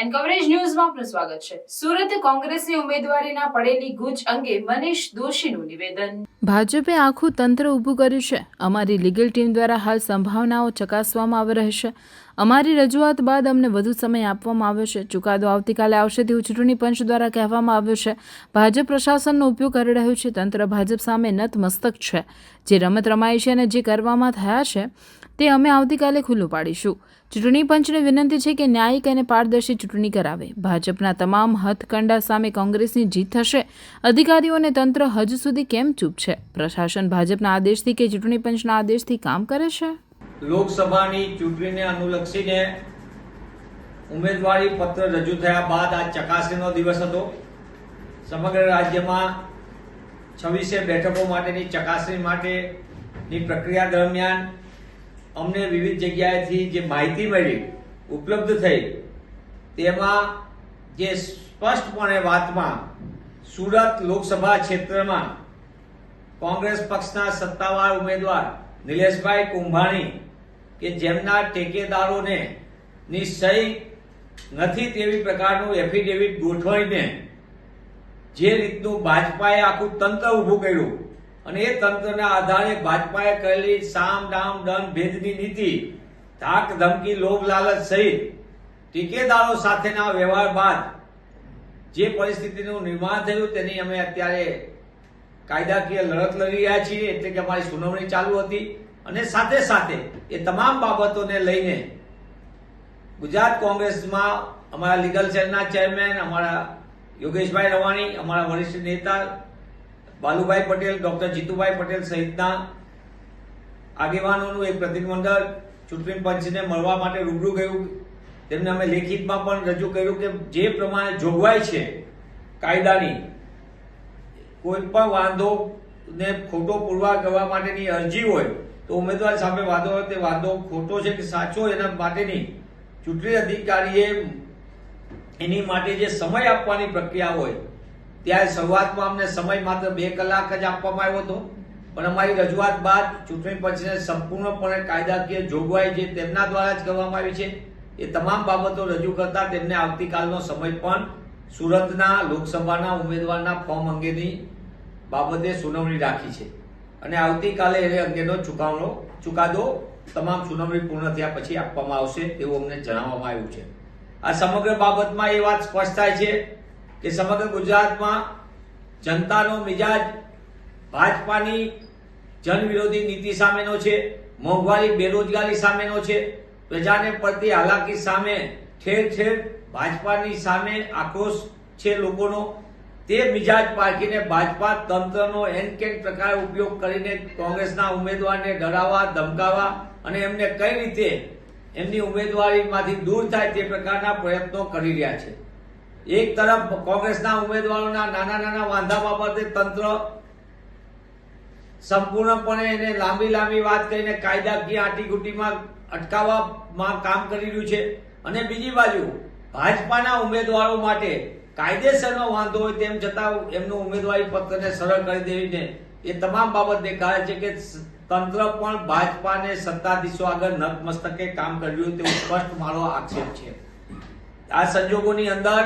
And coverage ન્યૂઝમાં આપનું સ્વાગત છે. સુરત કોંગ્રેસની ઉમેદવારીના પડેલી ગુજ અંગે મનીષ દોશીનું નિવેદન. ભાજપે આખું તંત્ર ઊભું કર્યું છે. અમારી લીગલ ટીમ દ્વારા હાલ સંભાવનાઓ ચકાસવામાં આવી રહેશે અમારી રજૂઆત બાદ અમને વધુ સમય આપવામાં આવ્યો છે. ચુકાદો આવતીકાલે આવશે તેવું ચૂંટણી પંચ દ્વારા કહેવામાં આવ્યું છે. ભાજપ પ્રશાસનનો ઉપયોગ કરી રહ્યું છે. તંત્ર ભાજપ સામે નતમસ્તક છે. જે રમત રમાઈ છે અને જે કરવામાં થયા છે તે અમે આવતીકાલે ખુલ્લું પાડીશું. ચૂંટણી પંચને વિનંતી છે કે ન્યાયિક અને પારદર્શી ચૂંટણી કરાવે. ભાજપના તમામ હથકંડા સામે કોંગ્રેસની જીત થશે. અધિકારીઓને તંત્ર હજુ સુધી કેમ ચૂપ છે? પ્રશાસન ભાજપના આદેશથી કે ચૂંટણી પંચના આદેશથી કામ કરે છે? લોકસભાની ચૂંટણીને અનુલક્ષીને ઉમેદવારી પત્ર રજૂ થયા બાદ આ ચકાસણીનો દિવસ હતો. સમગ્ર રાજ્યમાં છવ્વીસે બેઠકો માટેની ચકાસણી માટેની પ્રક્રિયા દરમિયાન અમને વિવિધ જગ્યાએથી જે માહિતી મળી, ઉપલબ્ધ થઈ, તેમાં જે સ્પષ્ટપણે વાતમાં સુરત લોકસભા ક્ષેત્રમાં કોંગ્રેસ પક્ષના સત્તાવાર ઉમેદવાર નિલેશભાઈ કુંભાણી કે જેમના ટેકેદારોને સહી નથી તેવી પ્રકારનું એફિડેવિટ ગોઠવાઈને જે રીતનું ભાજપાએ આખું તંત્ર ઊભું કર્યું અને એ તંત્રના આધારે ભાજપાએ કરેલી સામ, ડામ દંડ ભેદની નીતિ, ધાક, ધમકી, લોભ, લાલચ સહિત ટેકેદારો સાથેના વ્યવહાર બાદ જે પરિસ્થિતિનું નિર્માણ થયું તેની અમે અત્યારે કાયદાકીય લડત લડી રહ્યા છીએ એટલે કે અમારી સુનાવણી ચાલુ હતી. અને સાથે સાથે એ તમામ બાબતોને લઈને ગુજરાત કોંગ્રેસમાં અમારા લીગલ સેલના ચેરમેન, અમારા યોગેશભાઈ રવાણી, અમારા વરિષ્ઠ નેતા બાલુભાઈ પટેલ, ડોક્ટર જીતુભાઈ પટેલ સહિતના આગેવાનોનું એક પ્રતિનિધિમંડળ ચૂંટણી પંચને મળવા માટે રૂબરૂ ગયું. તેમને અમે લેખિતમાં પણ રજૂ કર્યું કે જે પ્રમાણે જોગવાઈ છે કાયદાની કોઈ પણ વાંધો ને ખોટો કરવા માટેની અરજી હોય તો ઉમેદવાર સામે વાંધો હોય તે વાંધો ખોટો છે કે સાચો એના માટેની ચૂંટણી અધિકારીએ એની માટે જે સમય આપવાની પ્રક્રિયા હોય ત્યારે શરૂઆતમાં અમને સમય માત્ર બે કલાક જ આપવામાં આવ્યો હતો. પણ અમારી રજૂઆત બાદ ચૂંટણી પંચને સંપૂર્ણપણે કાયદાકીય જોગવાઈ જે તેમના દ્વારા જ કરવામાં આવી છે એ તમામ બાબતો રજૂ કરતા તેમને આવતીકાલનો સમય પણ સુરતના લોકસભાના ઉમેદવારના ફોર્મ અંગેની બાબતે સુનાવણી રાખી છે. અને આવતીકાલે એ અંગેનો ચુકાવણો ચુકાદો તમામ સુનાવણી પૂર્ણ થયા પછી આપવામાં આવશે તેવું અમને જણાવવામાં આવ્યું છે. આ સમગ્ર બાબતમાં એ વાત સ્પષ્ટ થાય છે કે સમગ્ર ગુજરાતમાં જનતાનો મિજાજ ભાજપાની જનવિરોધી નીતિ સામેનો છે, મોંઘવારી, બેરોજગારી સામેનો છે, પ્રજાને પડતી હાલાકી સામે ઠેર ઠેર ભાજપાની સામે આક્રોશ છે લોકોનો. તે મિજાજ પારખીને ભાજપા તંત્રનો એન કેન પ્રકારે ઉપયોગ કરીને કોંગ્રેસના ઉમેદવારને ડરાવવા, ધમકાવવા અને એમને કઈ રીતે એમની ઉમેદવારીમાંથી દૂર થાય તે પ્રકારના પ્રયત્નો કરી રહ્યા છે. એક તરફ કોંગ્રેસના ઉમેદવારોના નાના નાના વાંધા બાબતે તંત્ર સંપૂર્ણપણે એને લાંબી લાંબી વાત કરીને કાયદાકીય આટીઘૂટીમાં અટકાવવામાં કામ કરી રહ્યું છે. અને બીજી બાજુ ભાજપાના ઉમેદવારો માટે કાયદેસરનો વાંધો હોય તેમ છતાં એમનું ઉમેદવારી પત્રને સરળ કરી દેવીને એ તમામ બાબત દેખાય છે કે તંત્ર પણ ભાજપાને સત્તાધીશો આગળ નતમસ્તકે કામ કર્યું તેવું સ્પષ્ટ મારો આક્ષેપ છે. આ સંજોગોની અંદર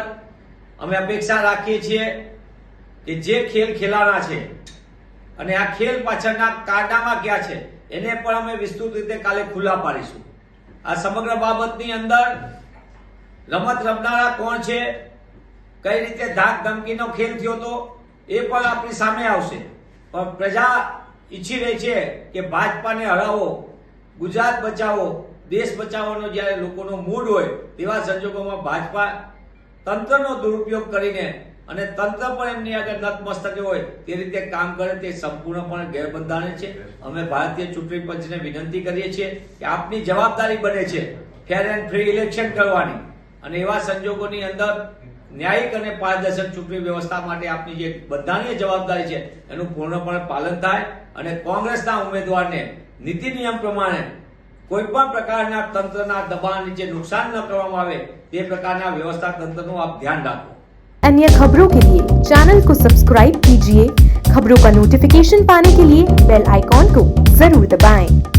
અમે અપેક્ષા રાખીએ છીએ કે જે ખેલ ખેલાના છે અને આ ખેલ પાછળના કારનામાં ક્યાં છે એને પણ અમે વિસ્તૃત રીતે કાલે ખુલ્લા પાડીશું. આ સમગ્ર બાબતની અંદર રમત રમનારા કોણ છે કઈ રીતે ધાક ધમકીનો ખેલ થયો તો એ પણ આપણી સામે આવશે. પણ પ્રજા ઈચ્છી રહી છે કે ભાજપાને હરાવો, ગુજરાત બચાવો, દેશ બચાવવાનો જ્યારે લોકોનો મૂડ હોય તેવા સંજોગોમાં ભાજપા તંત્રનો દુરુપયોગ કરીને અને તંત્ર પણ એમની આગળ નતમસ્તકે હોય તે રીતે કામ કરે તે સંપૂર્ણપણે ગેરબંધારણ છે. અમે ભારતીય ચૂંટણી પંચને વિનંતી કરીએ છીએ કે આપની જવાબદારી બને છે ફેર એન્ડ ફ્રી ઇલેક્શન કરવાની. અને એવા સંજોગોની અંદર ન્યાયિક અને પારદર્શક ચૂંટણી વ્યવસ્થા માટે આપની જે બધાની જવાબદારી છે એનું પૂર્ણપણે પાલન થાય અને કોંગ્રેસના ઉમેદવારને નીતિ નિયમ પ્રમાણે કોઈ પણ પ્રકારના તંત્રના દબાણ નીચે નુકસાન ન કરવામાં આવે તે પ્રકારના વ્યવસ્થા તંત્રનું આપ ધ્યાન રાખો अन्य खबरों के लिए चैनल को सब्सक्राइब कीजिए खबरों का नोटिफिकेशन पाने के लिए बेल आइकॉन को जरूर दबाएं।